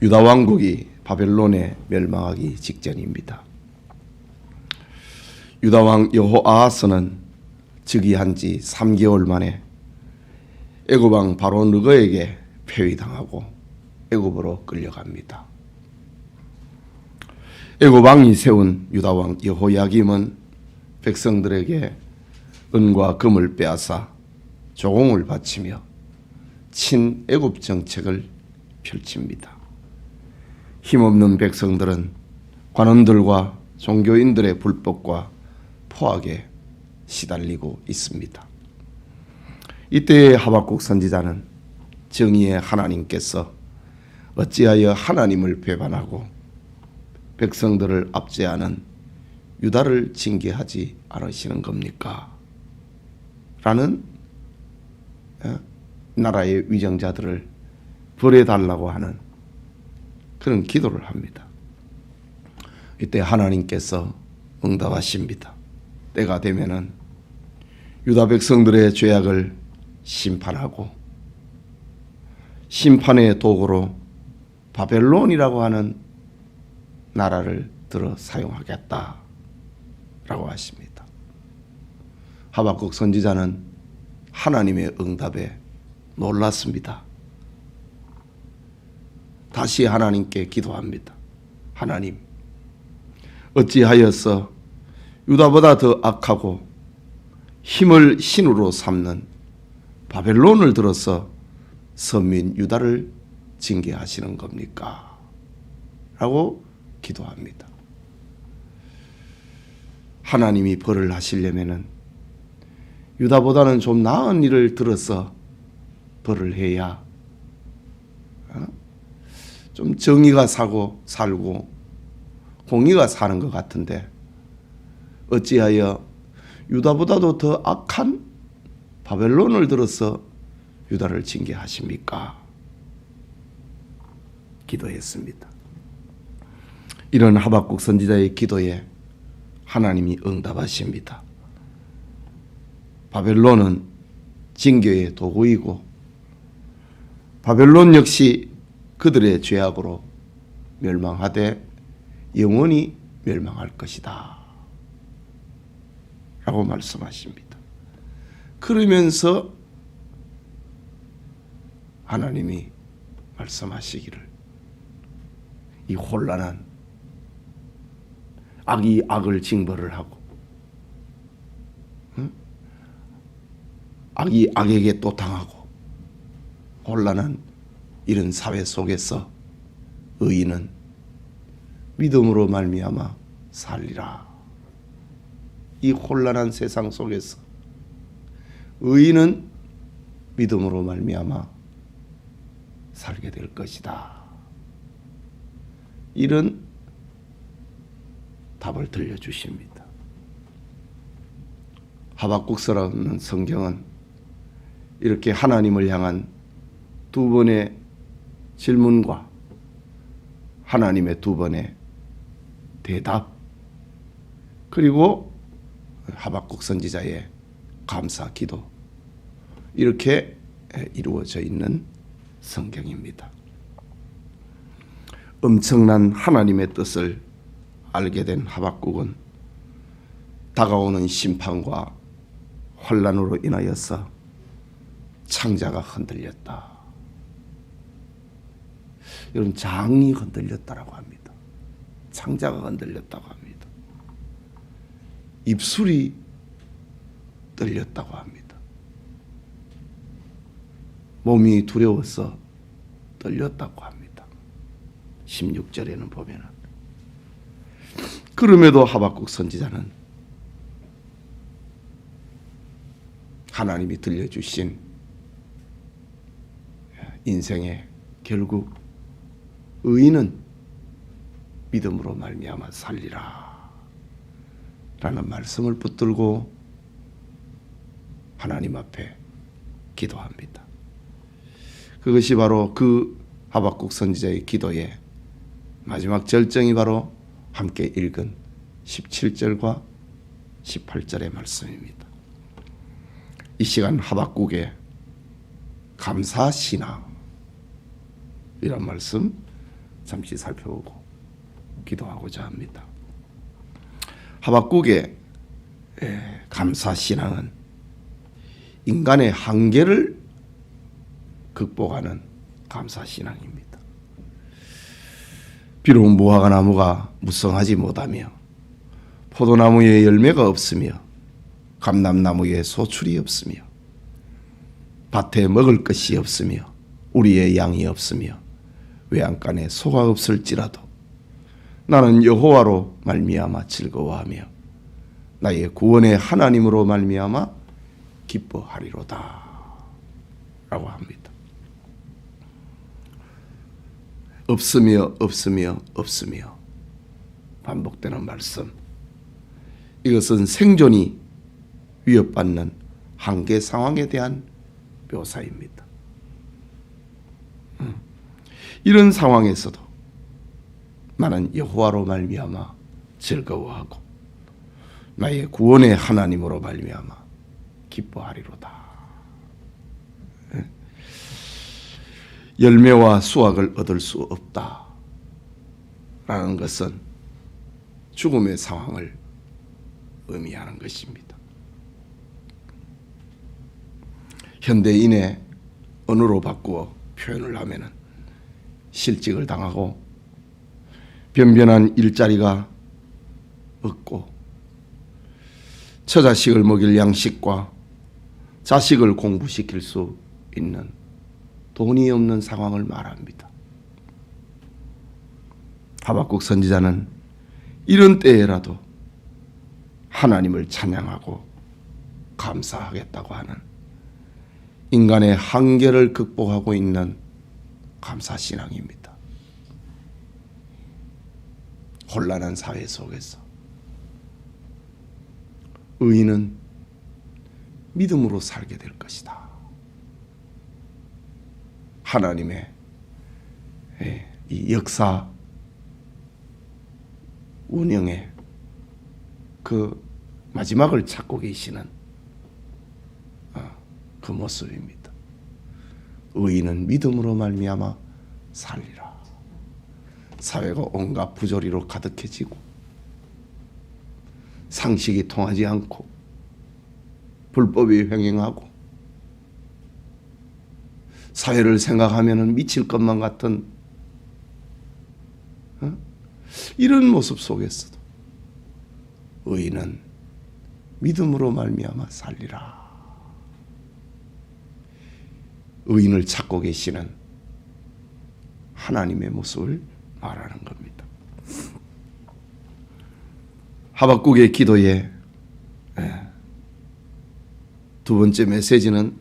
유다 왕국이 바벨론에 멸망하기 직전입니다. 유다 왕 여호아하스는 즉위한 지 3개월 만에 애굽 왕 바로 느거에게 폐위당하고 애굽으로 끌려갑니다. 애굽 왕이 세운 유다 왕 여호야김은 백성들에게 은과 금을 빼앗아 조공을 바치며 친애굽 정책을 펼칩니다. 힘없는 백성들은 관원들과 종교인들의 불법과 포악에 시달리고 있습니다. 이때의 하박국 선지자는 정의의 하나님께서 어찌하여 하나님을 배반하고 백성들을 압제하는 유다를 징계하지 않으시는 겁니까? 라는 어, 나라의 위정자들을 벌해달라고 하는 그런 기도를 합니다. 이때 하나님께서 응답하십니다. 때가 되면은 유다 백성들의 죄악을 심판하고 심판의 도구로 바벨론이라고 하는 나라를 들어 사용하겠다라고 하십니다. 하박국 선지자는 하나님의 응답에 놀랐습니다. 다시 하나님께 기도합니다. 하나님, 어찌하여서 유다보다 더 악하고 힘을 신으로 삼는 바벨론을 들어서 선민 유다를 징계하시는 겁니까? 라고 기도합니다. 하나님이 벌을 하시려면은 유다보다는 좀 나은 일을 들어서 벌을 해야 어? 좀 정의가 사고 살고 공의가 사는 것 같은데 어찌하여 유다보다도 더 악한 바벨론을 들어서 유다를 징계하십니까? 기도했습니다. 이런 하박국 선지자의 기도에 하나님이 응답하십니다. 바벨론은 징계의 도구이고 바벨론 역시 그들의 죄악으로 멸망하되 영원히 멸망할 것이다. 라고 말씀하십니다. 그러면서 하나님이 말씀하시기를 이 혼란한 악이 악을 징벌을 하고 응? 악이 악에게 또 당하고 혼란한 이런 사회 속에서 의인은 믿음으로 말미암아 살리라. 이 혼란한 세상 속에서 의인은 믿음으로 말미암아 살게 될 것이다. 이런 답을 들려주십니다. 하박국서라는 성경은 이렇게 하나님을 향한 두 번의 질문과 하나님의 두 번의 대답 그리고 하박국 선지자의 감사 기도 이렇게 이루어져 있는 성경입니다. 엄청난 하나님의 뜻을 알게 된 하박국은 다가오는 심판과 환란으로 인하여서 창자가 흔들렸다. 여러분 장이 흔들렸다라고 합니다. 창자가 흔들렸다고 합니다. 입술이 떨렸다고 합니다. 몸이 두려워서 떨렸다고 합니다. 16절에는 보면은 그럼에도 하박국 선지자는 하나님이 들려주신 인생의 결국 의인은 믿음으로 말미암아 살리라 라는 말씀을 붙들고 하나님 앞에 기도합니다. 그것이 바로 그 하박국 선지자의 기도의 마지막 절정이 바로 함께 읽은 17절과 18절의 말씀입니다. 이 시간 하박국의 감사 신앙 이런 말씀 잠시 살펴보고 기도하고자 합니다. 하박국의 예, 감사 신앙은 인간의 한계를 극복하는 감사 신앙입니다. 비록 무화과 나무가 무성하지 못하며 포도나무에 열매가 없으며 감람나무에 소출이 없으며 밭에 먹을 것이 없으며 우리의 양이 없으며 외양간에 소가 없을지라도 나는 여호와로 말미암아 즐거워하며 나의 구원의 하나님으로 말미암아 기뻐하리로다 라고 합니다. 없으며 없으며 없으며 반복되는 말씀 이것은 생존이 위협받는 한계 상황에 대한 묘사입니다. 음. 이런 상황에서도 나는 여호와로 말미암아 즐거워하고 나의 구원의 하나님으로 말미암아 기뻐하리로다. 예. 열매와 수확을 얻을 수 없다 라는 것은 죽음의 상황을 의미하는 것입니다. 현대인의 언어로 바꾸어 표현을 하면은 실직을 당하고 변변한 일자리가 없고 처자식을 먹일 양식과 자식을 공부시킬 수 있는 돈이 없는 상황을 말합니다. 하박국 선지자는 이런 때에라도 하나님을 찬양하고 감사하겠다고 하는 인간의 한계를 극복하고 있는 감사 신앙입니다. 혼란한 사회 속에서 의인은 믿음으로 살게 될 것이다. 하나님의 예, 이 역사 운영의 그 마지막을 찾고 계시는 어, 그 모습입니다. 의인은 믿음으로 말미암아 살리라. 사회가 온갖 부조리로 가득해지고 상식이 통하지 않고 불법이 횡행하고 사회를 생각하면 미칠 것만 같은 어? 이런 모습 속에서도 의인은 믿음으로 말미암아 살리라. 의인을 찾고 계시는 하나님의 모습을 말하는 겁니다. 하박국의 기도의 예, 두 번째 메시지는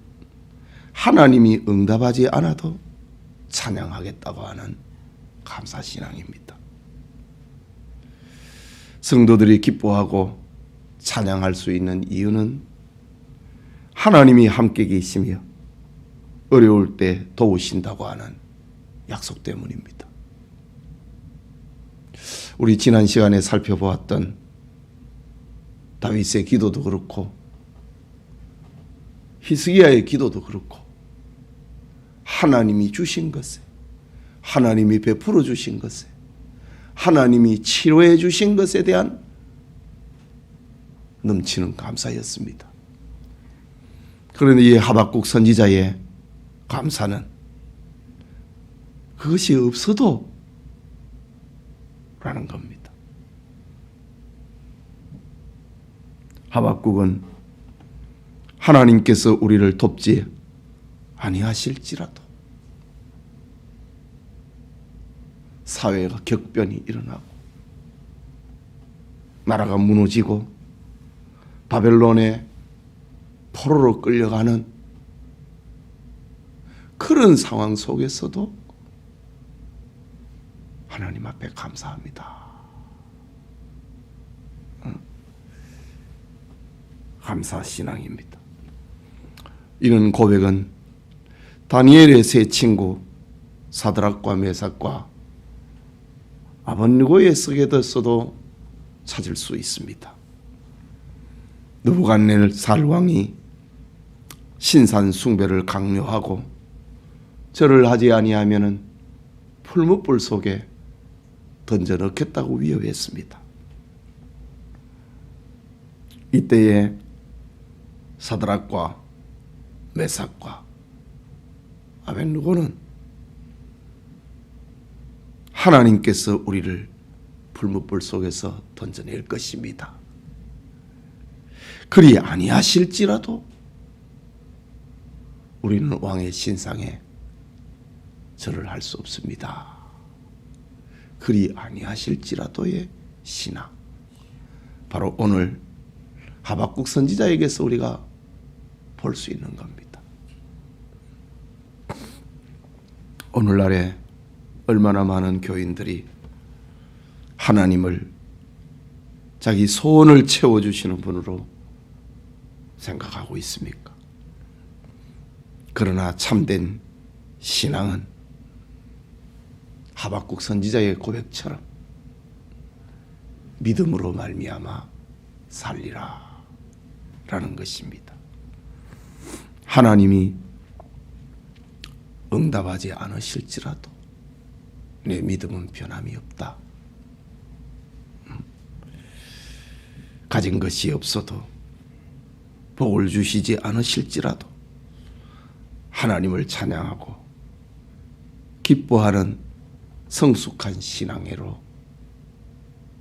하나님이 응답하지 않아도 찬양하겠다고 하는 감사 신앙입니다. 성도들이 기뻐하고 찬양할 수 있는 이유는 하나님이 함께 계시며 어려울 때 도우신다고 하는 약속 때문입니다. 우리 지난 시간에 살펴보았던 다윗의 기도도 그렇고 히스기야의 기도도 그렇고 하나님이 주신 것에 하나님이 베풀어 주신 것에 하나님이 치료해 주신 것에 대한 넘치는 감사였습니다. 그런데 이 하박국 선지자의 감사는 그것이 없어도 라는 겁니다. 하박국은 하나님께서 우리를 돕지 아니하실지라도 사회가 격변이 일어나고 나라가 무너지고 바벨론의 포로로 끌려가는 그런 상황 속에서도 하나님 앞에 감사합니다. 감사 신앙입니다. 이런 고백은 다니엘의 세 친구 사드락과 메삭과 쓰게 됐어도 찾을 수 있습니다. 느부갓네살 왕이 신산 숭배를 강요하고 절을 하지 아니하면은 풀무불 속에 던져 넣겠다고 위협했습니다. 이때에 사드락과 메삭과 아벤누고는 하나님께서 우리를 불무불 속에서 던져낼 것입니다. 그리 아니하실지라도 우리는 왕의 신상에 절을 할수 없습니다. 그리 아니하실지라도의 신앙. 바로 오늘 하박국 선지자에게서 우리가 볼 수 있는 겁니다. 오늘날에 얼마나 많은 교인들이 하나님을 자기 소원을 채워주시는 분으로 생각하고 있습니까? 그러나 참된 신앙은 하박국 선지자의 고백처럼 믿음으로 말미암아 살리라 라는 것입니다. 하나님이 응답하지 않으실지라도 내 믿음은 변함이 없다. 음. 가진 것이 없어도 복을 주시지 않으실지라도 하나님을 찬양하고 기뻐하는 성숙한 신앙으로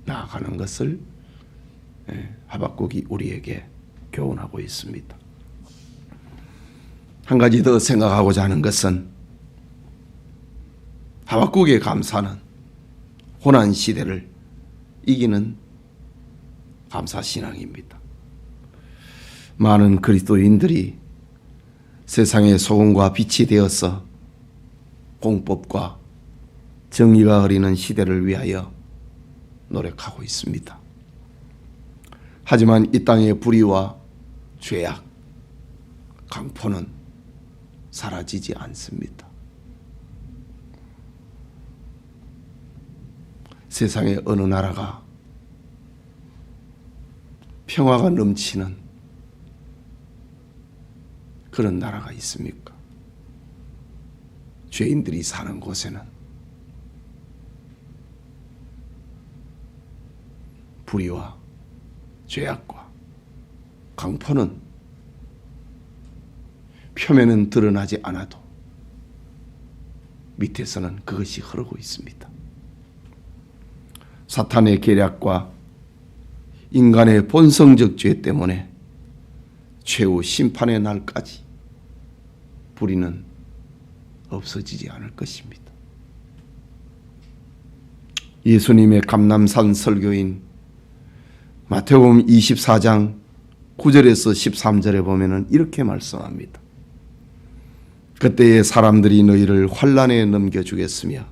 나아가는 것을 예, 하박국이 우리에게 교훈하고 있습니다. 한 가지 더 생각하고자 하는 것은 하박국의 감사는 고난 시대를 이기는 감사 신앙입니다. 많은 그리스도인들이 세상의 소금과 빛이 되어서 공법과 정의가 흐리는 시대를 위하여 노력하고 있습니다. 하지만 이 땅의 불의와 죄악, 강포는 사라지지 않습니다. 세상의 어느 나라가 평화가 넘치는 그런 나라가 있습니까? 죄인들이 사는 곳에는 불의와 죄악과 강포는 표면은 드러나지 않아도 밑에서는 그것이 흐르고 있습니다. 사탄의 계략과 인간의 본성적 죄 때문에 최후 심판의 날까지 불의는 없어지지 않을 것입니다. 예수님의 감남산 설교인 마태복음 24장 9절에서 13절에 보면은 이렇게 말씀합니다. 그때에 사람들이 너희를 환란에 넘겨 주겠으며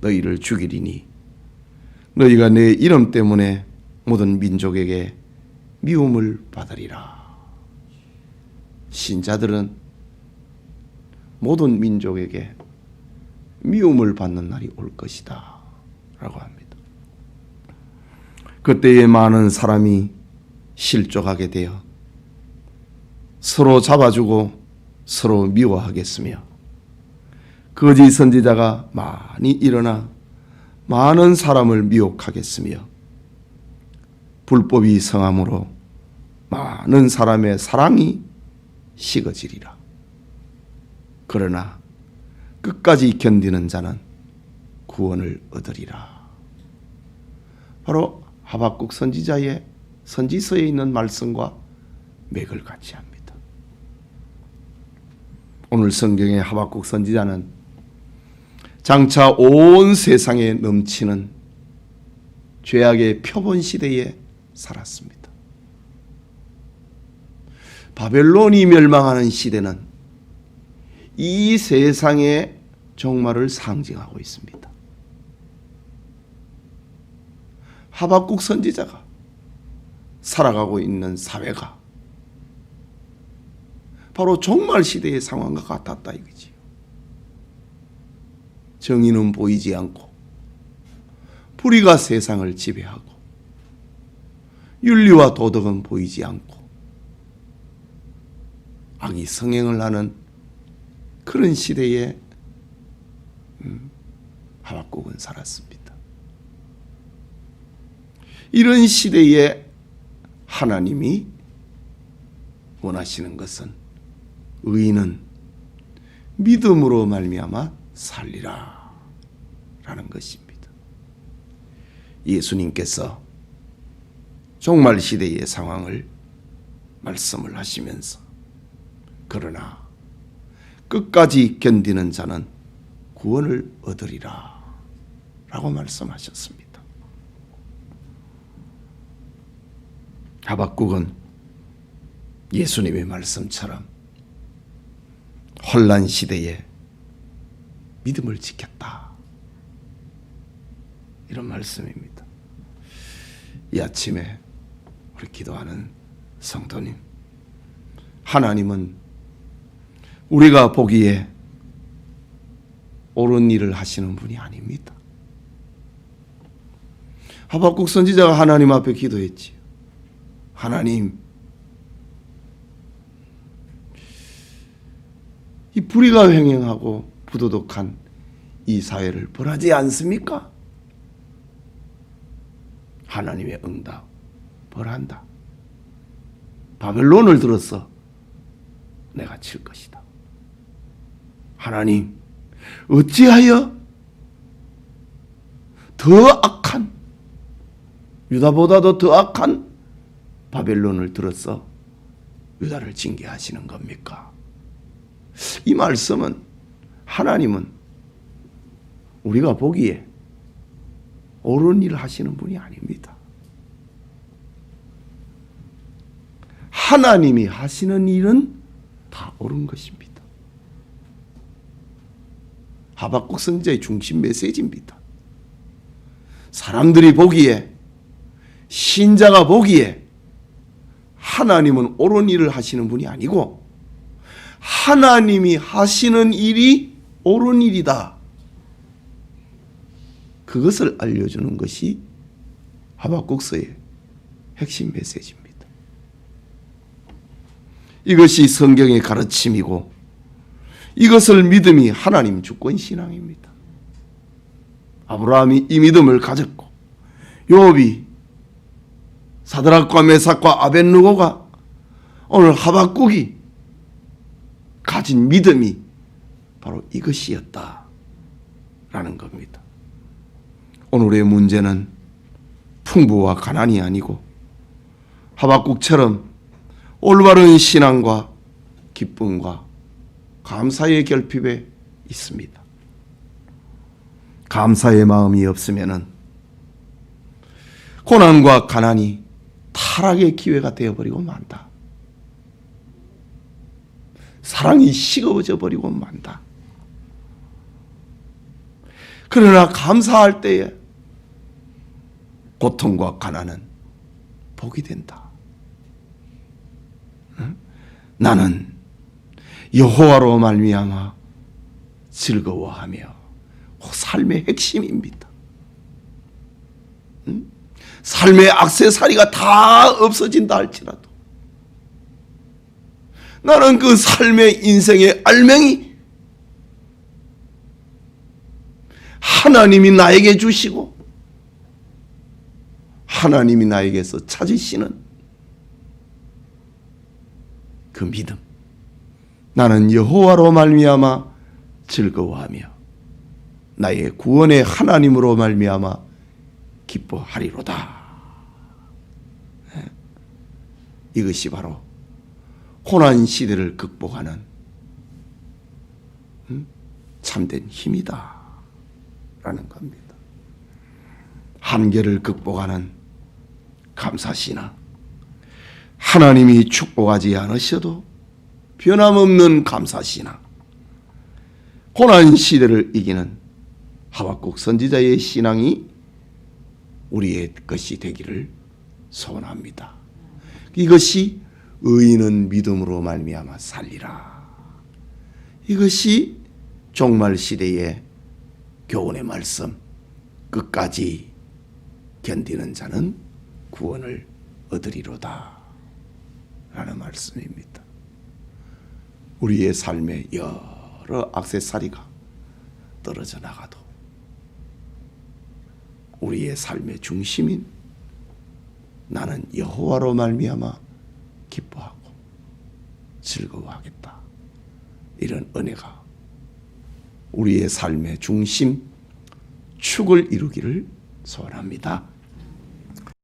너희를 죽이리니 너희가 내 이름 때문에 모든 민족에게 미움을 받으리라. 신자들은 모든 민족에게 미움을 받는 날이 올 것이다. 라고 합니다. 그때에 많은 사람이 실족하게 되어 서로 잡아주고 서로 미워하겠으며 거짓 선지자가 많이 일어나 많은 사람을 미혹하겠으며 불법이 성함으로 많은 사람의 사랑이 식어지리라. 그러나 끝까지 견디는 자는 구원을 얻으리라. 바로 하박국 선지자의 선지서에 있는 말씀과 맥을 같이 합니다. 오늘 성경의 하박국 선지자는 장차 온 세상에 넘치는 죄악의 표본 시대에 살았습니다. 바벨론이 멸망하는 시대는 이 세상의 종말을 상징하고 있습니다. 하박국 선지자가 살아가고 있는 사회가 바로 종말 시대의 상황과 같았다 이거지요. 정의는 보이지 않고 불의가 세상을 지배하고 윤리와 도덕은 보이지 않고 악이 성행을 하는 그런 시대에 음, 하박국은 살았습니다. 이런 시대에 하나님이 원하시는 것은 의인은 믿음으로 말미암아 살리라 라는 것입니다. 예수님께서 종말 시대의 상황을 말씀을 하시면서 그러나 끝까지 견디는 자는 구원을 얻으리라 라고 말씀하셨습니다. 하박국은 예수님의 말씀처럼 혼란 시대에 믿음을 지켰다. 이런 말씀입니다. 이 아침에 우리 기도하는 성도님, 하나님은 우리가 보기에 옳은 일을 하시는 분이 아닙니다. 하박국 선지자가 하나님 앞에 기도했지. 하나님, 이 불의가 횡행하고 부도덕한 이 사회를 벌하지 않습니까? 하나님의 응답, 벌한다. 바벨론을 들었어. 내가 칠 것이다. 하나님, 어찌하여 더 악한, 유다보다도 더 악한 바벨론을 들었어 유다를 징계하시는 겁니까? 이 말씀은 하나님은 우리가 보기에 옳은 일을 하시는 분이 아닙니다. 하나님이 하시는 일은 다 옳은 것입니다. 하박국 선지자의 중심 메시지입니다. 사람들이 보기에 신자가 보기에 하나님은 옳은 일을 하시는 분이 아니고 하나님이 하시는 일이 옳은 일이다. 그것을 알려주는 것이 하박국서의 핵심 메시지입니다. 이것이 성경의 가르침이고 이것을 믿음이 하나님 주권 신앙입니다. 아브라함이 이 믿음을 가졌고 요비 사드락과 메삭과 아벤누고가 오늘 하박국이 가진 믿음이 바로 이것이었다 라는 겁니다. 오늘의 문제는 풍부와 가난이 아니고 하박국처럼 올바른 신앙과 기쁨과 감사의 결핍에 있습니다. 감사의 마음이 없으면은 고난과 가난이 타락의 기회가 되어버리고 만다. 사랑이 식어져 버리고 만다. 그러나 감사할 때에 고통과 가난은 복이 된다. 응? 나는 여호와로 말미암아 즐거워하며 삶의 핵심입니다. 응? 삶의 악세사리가 다 없어진다 할지라도 나는 그 삶의 인생의 알맹이 하나님이 나에게 주시고 하나님이 나에게서 찾으시는 그 믿음 나는 여호와로 말미암아 즐거워하며 나의 구원의 하나님으로 말미암아 기뻐하리로다. 예. 이것이 바로 고난 시대를 극복하는 음? 참된 힘이다. 라는 겁니다. 한계를 극복하는 감사신앙. 하나님이 축복하지 않으셔도 변함없는 감사신앙. 고난 시대를 이기는 하박국 선지자의 신앙이 우리의 것이 되기를 소원합니다. 이것이 의인은 믿음으로 말미암아 살리라. 이것이 종말 시대의 교훈의 말씀. 끝까지 견디는 자는 구원을 얻으리로다. 라는 말씀입니다. 우리의 삶에 여러 악세사리가 떨어져 나가도 우리의 삶의 중심인 나는 여호와로 말미암아 기뻐하고 즐거워하겠다. 이런 은혜가 우리의 삶의 중심 축을 이루기를 소원합니다.